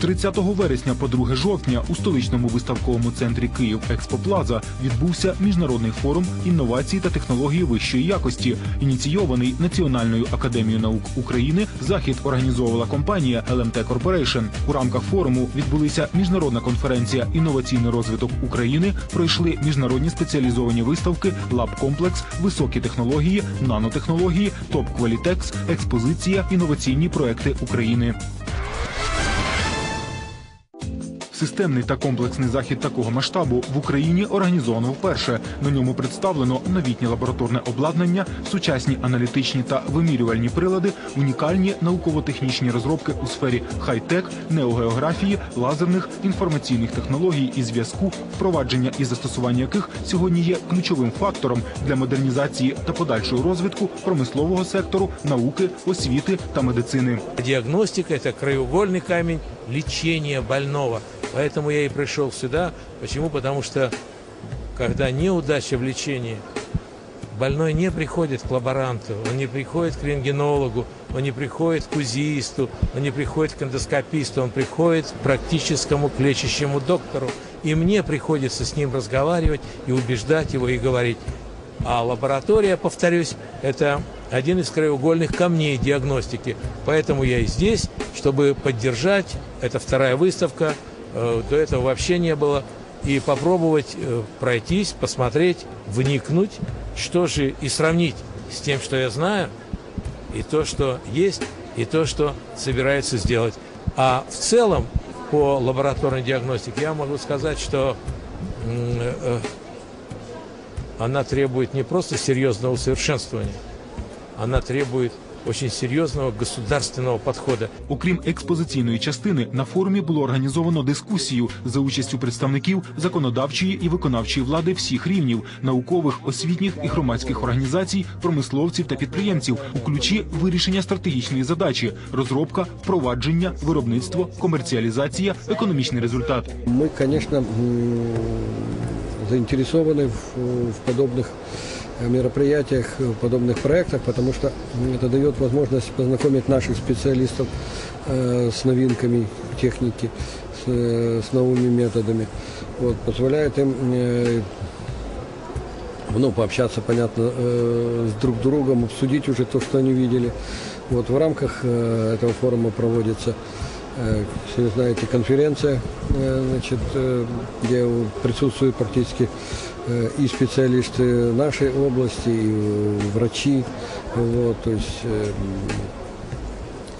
30 вересня по 2 жовтня у столичному виставковому центрі Київ Експоплаза відбувся міжнародний форум інновацій та технології вищої якості, ініційований Національною академією наук України. Захід організовувала компанія LMT Corporation. У рамках форуму відбулися міжнародна конференція Інноваційний розвиток України. Пройшли міжнародні спеціалізовані виставки Лаб Комплекс, високі технології, нанотехнології, Топ Квалітекс, експозиція, інноваційні проекти України. Системний та комплексний захід такого масштабу в Україні організовано вперше. На ньому представлено новітнє лабораторне обладнання, сучасні аналітичні та вимірювальні прилади, унікальні науково-технічні розробки у сфері хай-тек, неогеографії, лазерних інформаційних технологій і зв'язку, впровадження і застосування яких сьогодні є ключовим фактором для модернізації та подальшого розвитку промислового сектору, науки, освіти та медицини. Диагностика – это краеугольный камень лечения больного. Поэтому я и пришел сюда. Почему? Потому что когда неудача в лечении, больной не приходит к лаборанту, он не приходит к рентгенологу, он не приходит к узиисту, он не приходит к эндоскописту, он приходит к практическому к лечащему доктору. И мне приходится с ним разговаривать и убеждать его и говорить. А лаборатория, повторюсь, это один из краеугольных камней диагностики. Поэтому я и здесь, чтобы поддержать. Это вторая выставка. Э, До этого вообще не было. И попробовать э, пройтись, посмотреть, вникнуть, что же и сравнить с тем, что я знаю, и то, что есть, и то, что собираются сделать. А в целом по лабораторной диагностике я могу сказать, что э, она требует не просто серьезного усовершенствования, она требует очень серьезного государственного подхода. Окрім експозиційної частини, на форумі було організовано дискусію за участю представників законодавчої і виконавчої влади всіх рівнів, наукових, освітніх і громадських організацій, промисловців та підприємців у ключі вирішення стратегічної задачі: розробка, впровадження, виробництво, комерціалізація, економічний результат. Мы, конечно, м, заинтересованы в, в подобных э, Мероприятиях, в подобных проектах, потому что это дает возможность познакомить наших специалистов э, с новинками техники, с, э, новыми методами. Вот, позволяет им э, ну, пообщаться, понятно, э, с друг другом, обсудить уже то, что они видели. Вот в рамках э, этого форума проводится, э, вы знаете, конференция, э, значит, э, где присутствуют практически э, и специалисты нашей области, и э, врачи. Вот, то есть э,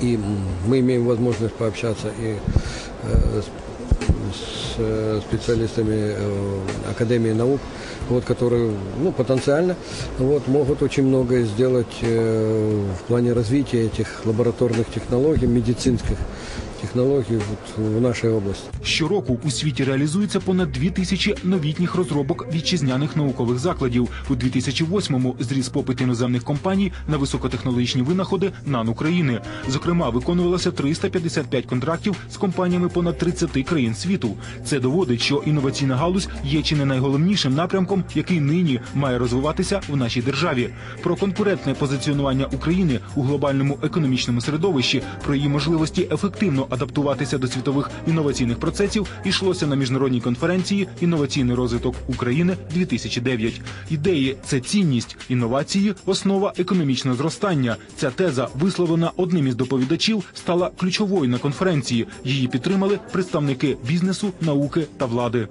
и мы имеем возможность пообщаться и э, с, с, э, специалистами э, Академии наук, вот, которые ну, потенциально вот, могут очень многое сделать э, в плане развития этих лабораторных технологий, медицинских технологий вот, в нашей области. Щороку у світі реалізується понад дві тисячі новітніх розробок вітчизняних наукових закладів. У 2008-му зріс попит іноземних компаній на високотехнологічні винаходи НАН України. Зокрема, виконувалося 355 контрактів з компаніями понад 30 країн світу. Це доводить, що інноваційна галузь є чи не найголовнішим напрямком, який нині має розвиватися в нашій державі. Про конкурентне позиціонування України у глобальному економічному середовищі, про її можливості ефективно адаптуватися до світових інноваційних процесів йшлося на міжнародній конференції Інноваційний розвиток України 2009 Ідеї це цінність, інновації основа економічного зростання. Ця теза, висловлена одним із доповідачів, стала ключовою на конференції. Її підтримали представники бізнесу, науки та влади.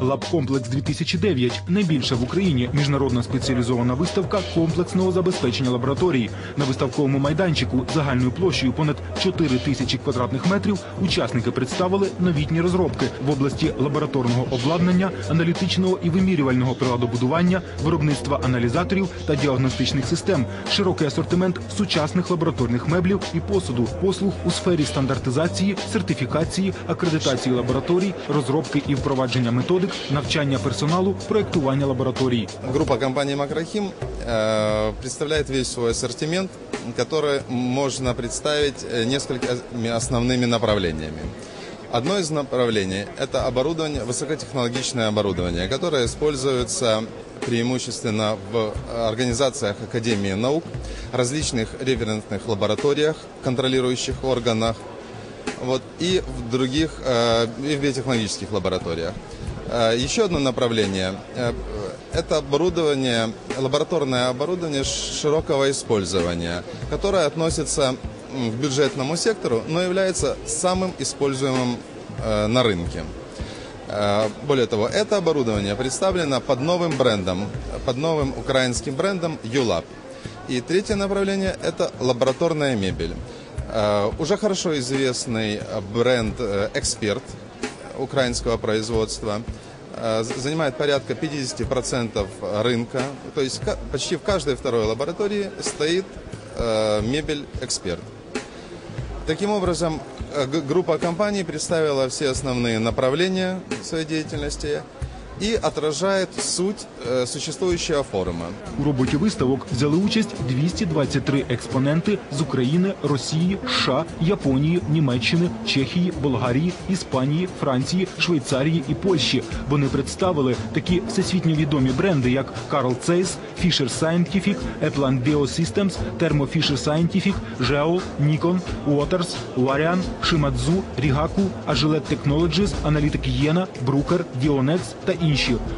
Лабкомплекс 2009 найбільша в Україні міжнародна спеціалізована виставка комплексного забезпечення лабораторій. На виставковому майданчику загальною площею понад 4 тисячі квадратних метрів учасники представили новітні розробки в області лабораторного обладнання, аналітичного і вимірювального приладобудування, виробництва аналізаторів та діагностичних систем, широкий асортимент сучасних лабораторних меблів і посуду, послуг у сфері стандартизації, сертифікації, акредитації лабораторій, розробки і впровадження методик, навчання персоналу, проектування лабораторій. Группа компании Макрохим э, представляет весь свой ассортимент, который можно представить э, несколькими основными направлениями. Одно из направлений – это оборудование, высокотехнологичное оборудование, которое используется преимущественно в организациях Академии наук, различных референтных лабораториях, контролирующих органах, вот, и в других э, и в биотехнологических лабораториях. Э, Еще одно направление э, – это оборудование, лабораторное оборудование широкого использования, которое относится к бюджетному сектору, но является самым используемым э, на рынке. Э, Более того, это оборудование представлено под новым брендом, под новым украинским брендом «ЮЛАБ». И третье направление – это лабораторная мебель. Уже хорошо известный бренд «Эксперт» украинского производства э, занимает порядка 50% рынка. То есть почти в каждой второй лаборатории стоит э, мебель «Эксперт». Таким образом, э, группа компаний представила все основные направления своей деятельности и отражает суть э, существующего. У роботі виставок взяли участь 223 експоненти з України, Росії, США, Японії, Німеччини, Чехії, Болгарії, Іспанії, Франції, Швейцарії і Польщі. Вони представили такі всесвітньо відомі бренди, як Carl Zeiss, Fisher Scientific, Eplan Biosystems, Thermo Fisher Scientific, Geol, Nikon, Waters, Larian, Shimadzu, Rigaku, Agilent Technologies, Analytic Єна, Брукер, Dionex та інші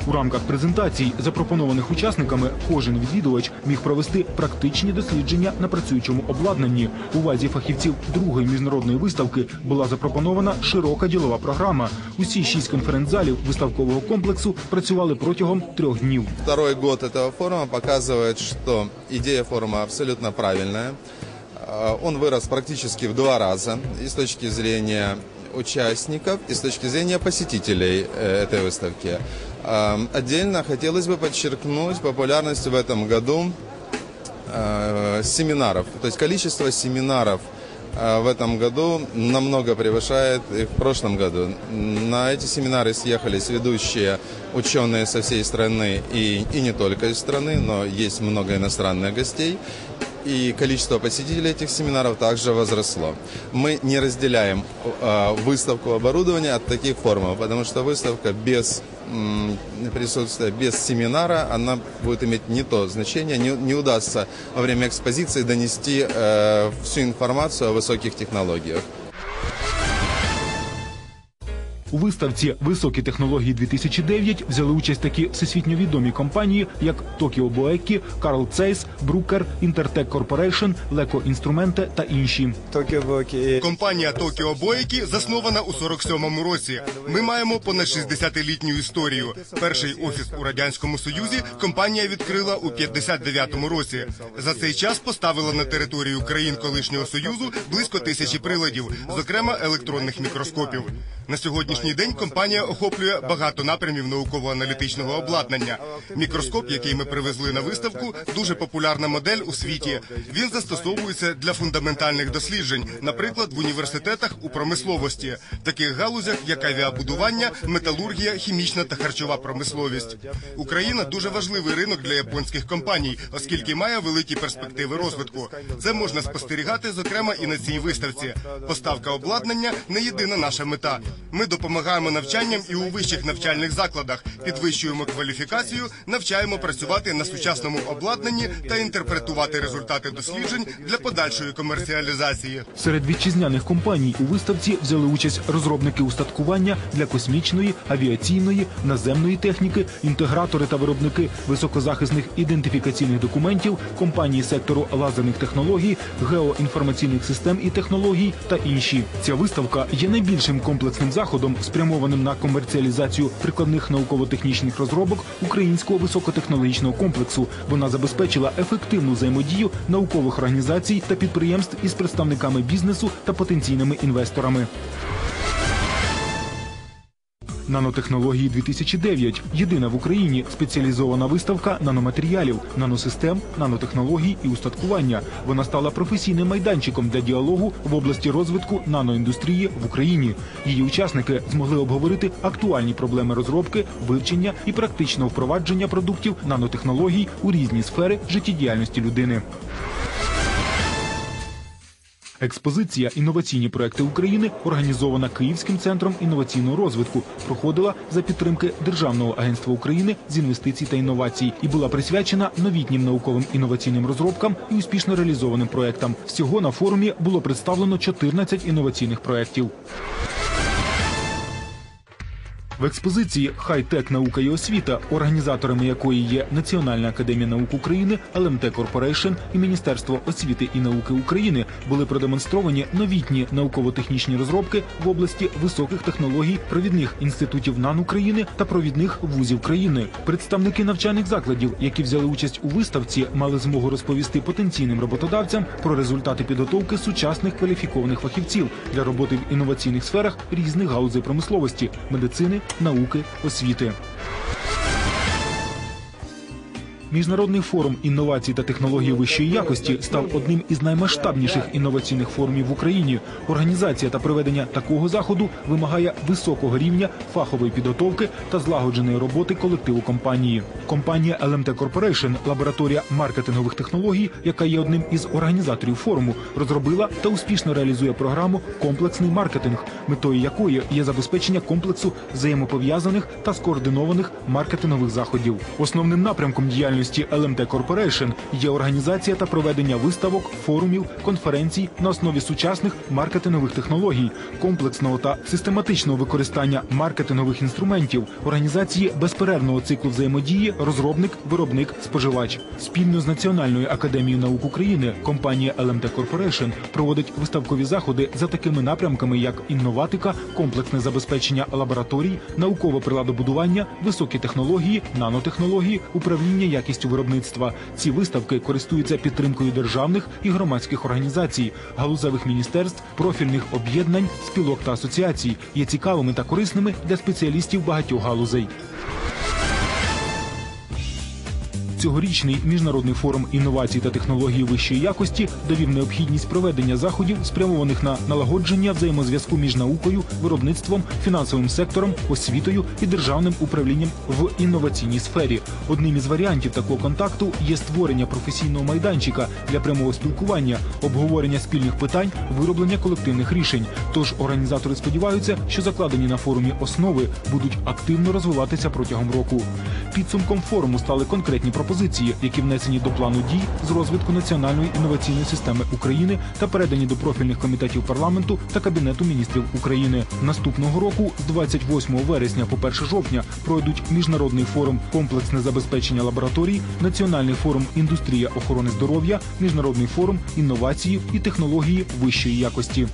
У рамках презентацій, запропонованих учасниками, кожен відвідувач міг провести практичні дослідження на працюючому обладнанні. Увазі фахівців другої міжнародної виставки була запропонована широка ділова програма. Усі шість конференц-залів виставкового комплексу працювали протягом трьох днів. Второй год этого форума показывает, что идея форума абсолютно правильная. Э, Он вырос практически в два раза и с точки зрения участников, и с точки зрения посетителей э, этой выставки. Отдельно хотелось бы подчеркнуть популярность в этом году э, семинаров. То есть количество семинаров э, в этом году намного превышает и в прошлом году. На эти семинары съехались ведущие ученые со всей страны и, и не только из страны, но есть много иностранных гостей. И количество посетителей этих семинаров также возросло. Мы не разделяем э, выставку оборудования от таких форумов, потому что выставка без присутствия, без семинара, она будет иметь не то значение, не, не удастся во время экспозиции донести э, всю информацию о высоких технологиях. У виставці Високі технології 2009 взяли участь такі всесвітньо відомі компанії, як Tokyo Boeki, Carl Zeiss, Bruker, Intertech Corporation, Leco Інструменти та інші. Компанія Токіо Боєкі заснована у 47-му році. Ми маємо понад 60-літню історію. Перший офіс у радянському союзі компанія відкрила у 59-му році. За цей час поставила на територію країн колишнього союзу близько тисячі приладів, зокрема електронних мікроскопів. На сьогоднішній день компанія охоплює багато напрямів науково-аналітичного обладнання. Мікроскоп, який ми привезли на виставку, дуже популярна модель у світі. Він застосовується для фундаментальних досліджень, наприклад, в університетах у промисловості, таких галузях, як авіабудування, металургія, хімічна та харчова промисловість. Україна дуже важливий ринок для японських компаній, оскільки має великі перспективи розвитку. Це можна спостерігати, зокрема, і на цій виставці. Поставка обладнання не єдина наша мета. Ми допомагаємо навчанням і у вищих навчальних закладах, підвищуємо кваліфікацію, навчаємо працювати на сучасному обладнанні та інтерпретувати результати досліджень для подальшої комерціалізації. Серед вітчизняних компаній у виставці взяли участь розробники устаткування для космічної, авіаційної, наземної техніки, інтегратори та виробники високозахисних ідентифікаційних документів, компанії сектору лазерних технологій, геоінформаційних систем і технологій та інші. Ця виставка є найбільшим комплексним заходом, спрямованим на комерціалізацію прикладних науково-технічних розробок українського високотехнологічного комплексу. Вона забезпечила ефективну взаємодію наукових організацій та підприємств із представниками бізнесу та потенційними інвесторами. Нанотехнології 2009 – єдина в Україні спеціалізована виставка наноматеріалів, наносистем, нанотехнологій і устаткування. Вона стала професійним майданчиком для діалогу в області розвитку наноіндустрії в Україні. Її учасники змогли обговорити актуальні проблеми розробки, вивчення і практичного впровадження продуктів нанотехнологій у різні сфери життєдіяльності людини. Експозиція Інноваційні проекти України, організована Київським центром інноваційного розвитку, проходила за підтримки Державного агентства України з інвестицій та інновацій і була присвячена новітнім науковим інноваційним розробкам і успішно реалізованим проектам. Всього на форумі було представлено 14 інноваційних проєктів. В експозиції Хай-тек наука і освіта, організаторами якої є Національна академія наук України, ЛМТ Корпорейшн і Міністерство освіти і науки України, були продемонстровані новітні науково-технічні розробки в області високих технологій провідних інститутів НАН України та провідних вузів країни. Представники навчальних закладів, які взяли участь у виставці, мали змогу розповісти потенційним роботодавцям про результати підготовки сучасних кваліфікованих фахівців для роботи в інноваційних сферах різних галузей промисловості, медицини, науки, освіти. Міжнародний форум інновацій та технологій вищої якості став одним із наймасштабніших інноваційних форумів в Україні. Організація та проведення такого заходу вимагає високого рівня фахової підготовки та злагодженої роботи колективу компанії. Компанія LMT Corporation, лабораторія маркетингових технологій, яка є одним із організаторів форуму, розробила та успішно реалізує програму Комплексний маркетинг, метою якої є забезпечення комплексу взаємопов'язаних та скоординованих маркетингових заходів. Основним напрямком діяльності LMT Corporation є організація та проведення виставок, форумів, конференцій на основі сучасних маркетингових технологій, комплексного та систематичного використання маркетингових інструментів, організації безперервного циклу взаємодії, розробник, виробник, споживач. Спільно з Національною академією наук України компанія LMT Corporation проводить виставкові заходи за такими напрямками, як інноватика, комплексне забезпечення лабораторій, наукове приладобудування, високі технології, нанотехнології, управління якістю виробництва. Ці виставки користуються підтримкою державних і громадських організацій, галузевих міністерств, профільних об'єднань, спілок та асоціацій, є цікавими та корисними для спеціалістів багатьох галузей. Цьогорічний міжнародний форум інновацій та технологій вищої якості довів необхідність проведення заходів, спрямованих на налагодження взаємозв'язку між наукою, виробництвом, фінансовим сектором, освітою і державним управлінням в інноваційній сфері. Одним із варіантів такого контакту є створення професійного майданчика для прямого спілкування, обговорення спільних питань, вироблення колективних рішень. Тож організатори сподіваються, що закладені на форумі основи будуть активно розвиватися протягом року. Підсумком форуму стали конкретні пропозиції, які внесені до плану дій з розвитку національної інноваційної системи України та передані до профільних комітетів парламенту та кабінету міністрів України. Наступного року, з 28 вересня по 1 жовтня, пройдуть міжнародний форум комплексне забезпечення лабораторій, національний форум індустрія охорони здоров'я, міжнародний форум інновації і технології вищої якості.